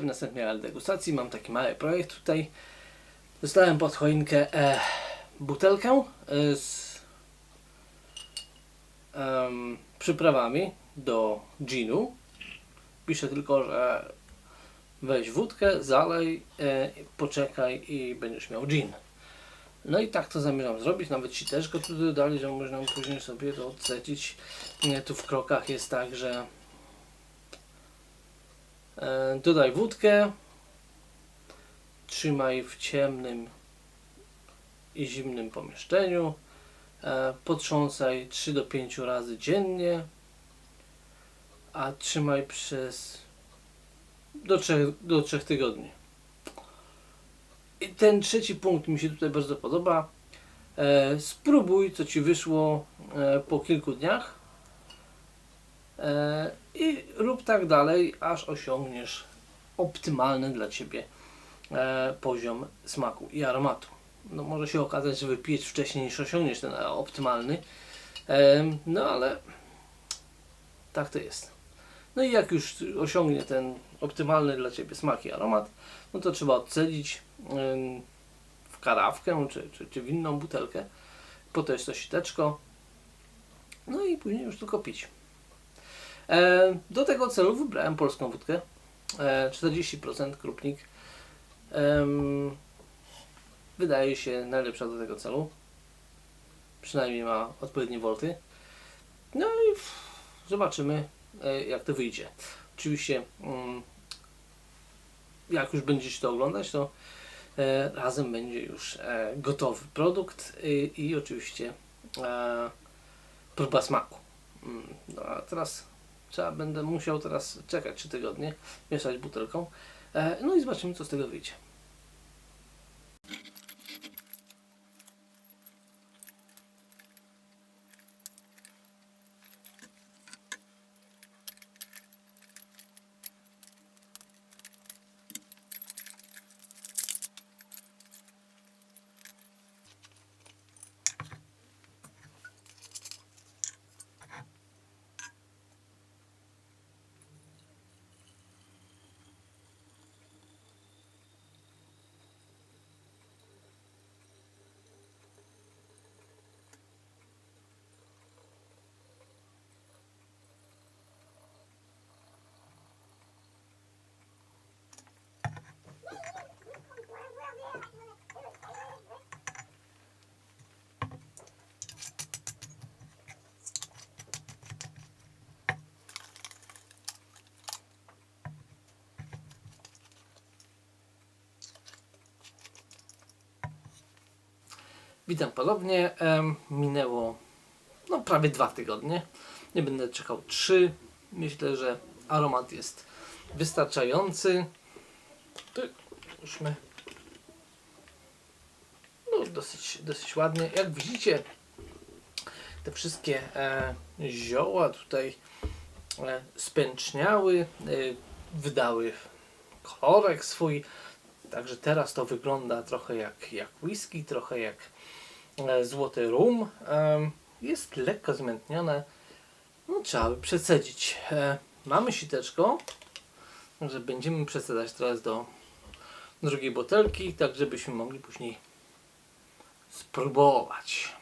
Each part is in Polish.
W następnej degustacji. Mam taki mały projekt tutaj. Dostałem pod choinkę e, butelkę e, z em, przyprawami do ginu. Piszę tylko, że weź wódkę, zalej, e, poczekaj i będziesz miał gin. No i tak to zamierzam zrobić. Nawet ci też go tu dodali, że można później sobie to odcedzić. Nie, tu w krokach jest tak, że E, Dodaj wódkę. Trzymaj w ciemnym i zimnym pomieszczeniu. E, Potrząsaj 3 do 5 razy dziennie. A trzymaj przez do 3, do 3 tygodni. I ten trzeci punkt mi się tutaj bardzo podoba. E, Spróbuj, co ci wyszło e, po kilku dniach. E, I rób tak dalej, aż osiągniesz optymalny dla Ciebie e, poziom smaku i aromatu. No może się okazać, że wypijesz wcześniej niż osiągniesz ten optymalny. E, No ale tak to jest. No i jak już osiągnie ten optymalny dla Ciebie smak i aromat, no to trzeba odcedzić w karawkę czy, czy, czy w inną butelkę. Po to jest to siteczko. No i później już tylko pić. E, do tego celu wybrałem polską wódkę. E, 40% krupnik. Em, wydaje się najlepsza do tego celu. Przynajmniej ma odpowiednie wolty. No i zobaczymy e, jak to wyjdzie. Oczywiście mm, jak już będziecie to oglądać, to e, razem będzie już e, gotowy produkt i, oczywiście e, próba smaku. Mm, No a teraz trzeba będę musiał teraz czekać 3 tygodnie, mieszać butelką. E, no i zobaczymy co z tego wyjdzie. Witam ponownie. Em, minęło no, prawie dwa tygodnie. Nie będę czekał trzy. Myślę, że aromat jest wystarczający. Tu już my. No, dosyć, dosyć ładnie. Jak widzicie, te wszystkie e, zioła tutaj e, spęczniały, e, wydały kolorek swój. Także teraz to wygląda trochę jak, jak whisky, trochę jak złoty rum. Jest lekko zmętnione. No, trzeba by przecedzić. E, Mamy siteczko, że będziemy przesadzać teraz do drugiej butelki, tak żebyśmy mogli później spróbować.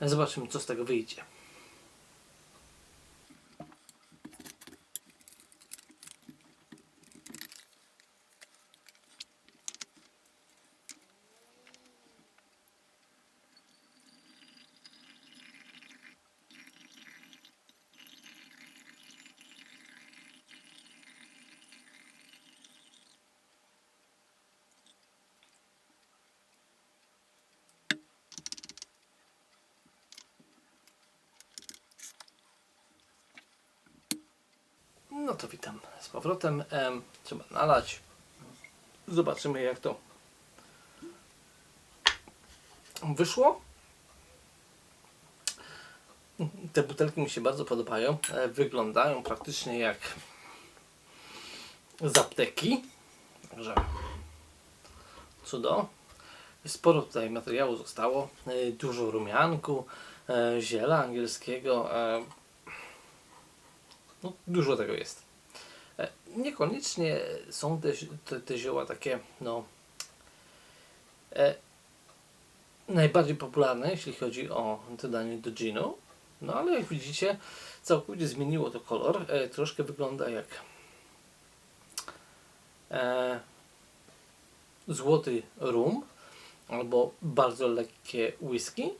Zobaczymy, co z tego wyjdzie. No to witam z powrotem. Em, trzeba nalać. Zobaczymy jak to wyszło. Te butelki mi się bardzo podobają. E, Wyglądają praktycznie jak z apteki. Także cudo. Sporo tutaj materiału zostało. E, Dużo rumianku, e, ziela angielskiego. No, dużo tego jest. E, Niekoniecznie są te, te, te zioła takie, no, e, najbardziej popularne, jeśli chodzi o dodanie do ginu. No ale jak widzicie, całkowicie zmieniło to kolor. E, troszkę wygląda jak e, złoty rum albo bardzo lekkie whisky.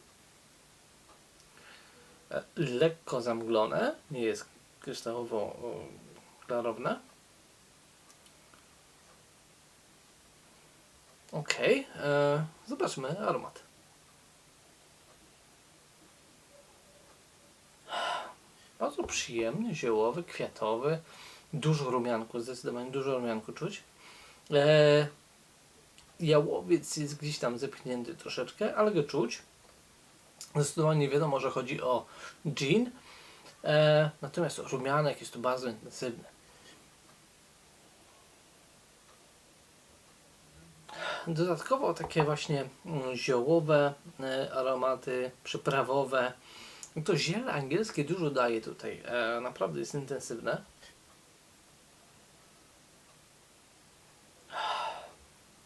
E, lekko zamglone, nie jest kryształowo o, klarowne. Ok, e, zobaczmy aromat. Bardzo przyjemny, ziołowy, kwiatowy. Dużo rumianku, zdecydowanie dużo rumianku czuć. E, jałowiec jest gdzieś tam zepchnięty troszeczkę, ale go czuć. Zdecydowanie wiadomo, że chodzi o gin. E, natomiast rumianek jest tu bardzo intensywny. Dodatkowo takie właśnie mm, ziołowe e, aromaty, przyprawowe. To ziele angielskie dużo daje tutaj. E, naprawdę jest intensywne.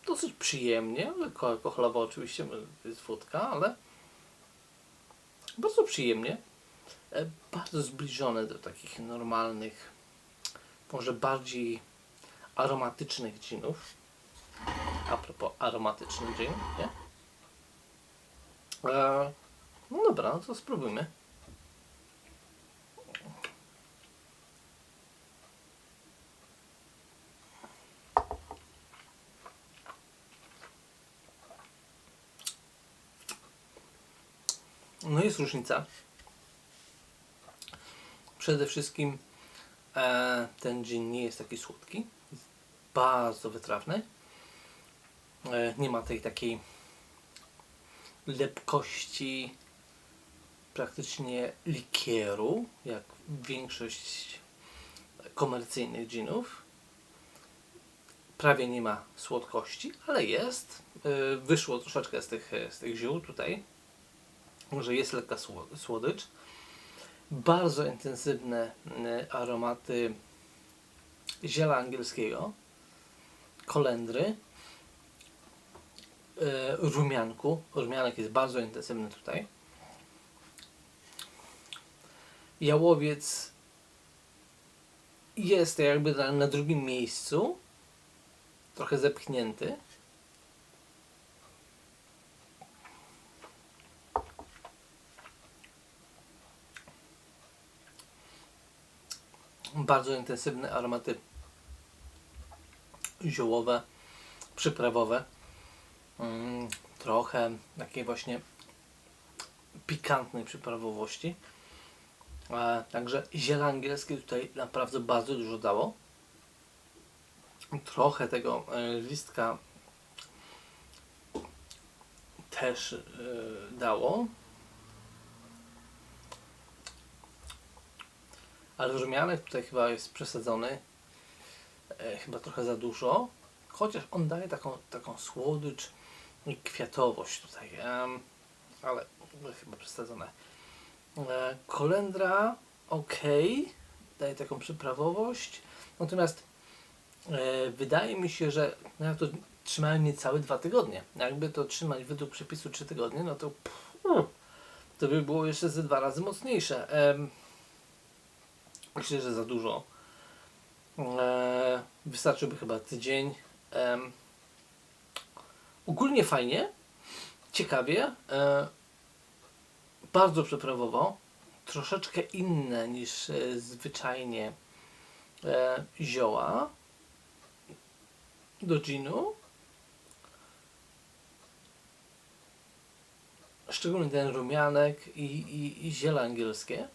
Dosyć przyjemnie, lekko alkoholowo oczywiście, jest wódka, ale bardzo przyjemnie. E, bardzo zbliżone do takich normalnych, może bardziej aromatycznych ginów. A propos aromatyczny gin, nie? E, no dobra, no to spróbujmy. No jest różnica. Przede wszystkim e, ten gin nie jest taki słodki. Jest bardzo wytrawny. E, nie ma tej takiej lepkości praktycznie likieru, jak większość komercyjnych ginów. Prawie nie ma słodkości, ale jest. E, Wyszło troszeczkę z tych, z tych ziół tutaj. Może jest lekka sło- słodycz. Bardzo intensywne e, aromaty ziela angielskiego, kolendry, e, rumianku. Rumianek jest bardzo intensywny tutaj. Jałowiec jest jakby na, na drugim miejscu, trochę zepchnięty. Bardzo intensywne aromaty ziołowe, przyprawowe. Mm, trochę takiej właśnie pikantnej przyprawowości. Także ziele angielskie tutaj naprawdę bardzo dużo dało. Trochę tego e, listka też e, dało. Ale rumianek tutaj chyba jest przesadzony. E, chyba trochę za dużo. Chociaż on daje taką, taką słodycz i kwiatowość tutaj. em, ale chyba przesadzone. E, kolendra ok, daje taką przyprawowość. Natomiast e, wydaje mi się, że no ja to trzymałem niecałe dwa tygodnie. Jakby to trzymać według przepisu 3 tygodnie, no to pff, to by było jeszcze ze dwa razy mocniejsze. Em, myślę, że za dużo. E, wystarczyłby chyba tydzień. Ogólnie fajnie, ciekawie, e, bardzo przyprawowo, troszeczkę inne niż e, zwyczajnie e, zioła do ginu. Szczególnie ten rumianek i, i, i ziele angielskie.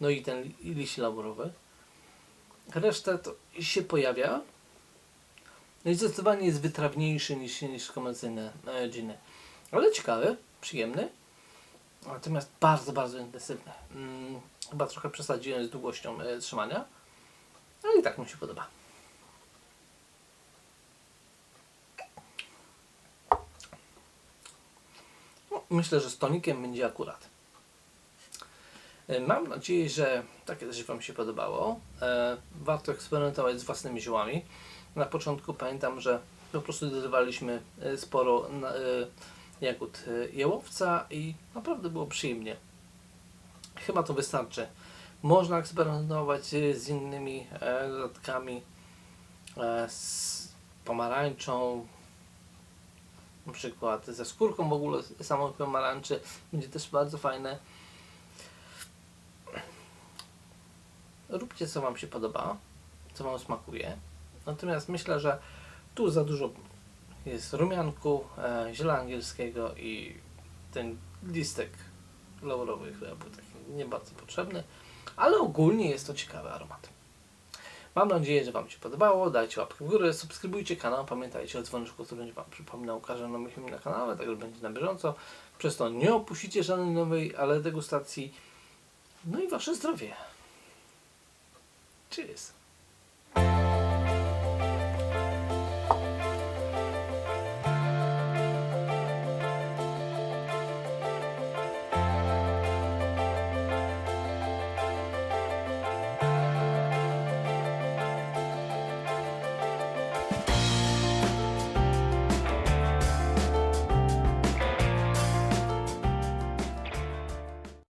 No i ten liść laborowy. Reszta to się pojawia. No i zdecydowanie jest wytrawniejszy niż, niż komercyjne e, giny. Ale ciekawy, przyjemny. Natomiast bardzo, bardzo intensywny. Mm, chyba trochę przesadziłem z długością e, trzymania. Ale i tak mi się podoba. No, myślę, że z tonikiem będzie akurat. E, Mam nadzieję, że takie też Wam się podobało. E, warto eksperymentować z własnymi ziołami. Na początku pamiętam, że po prostu dodawaliśmy e, sporo jagód jałowca i naprawdę było przyjemnie. Chyba to wystarczy. Można eksperymentować z innymi dodatkami, z pomarańczą, na przykład ze skórką w ogóle samą pomarańczy. Będzie też bardzo fajne. Róbcie co Wam się podoba, co Wam smakuje. Natomiast myślę, że tu za dużo jest rumianku, e, ziela angielskiego i ten listek laurowy chyba był taki nie bardzo potrzebny, ale ogólnie jest to ciekawy aromat. Mam nadzieję, że Wam się podobało. Dajcie łapkę w górę, subskrybujcie kanał. Pamiętajcie o dzwoneczku, który będzie Wam przypominał o każdym nowym filmie na kanale, tak że będzie na bieżąco. Przez to nie opuścicie żadnej nowej, ale degustacji. No i Wasze zdrowie. Cheers.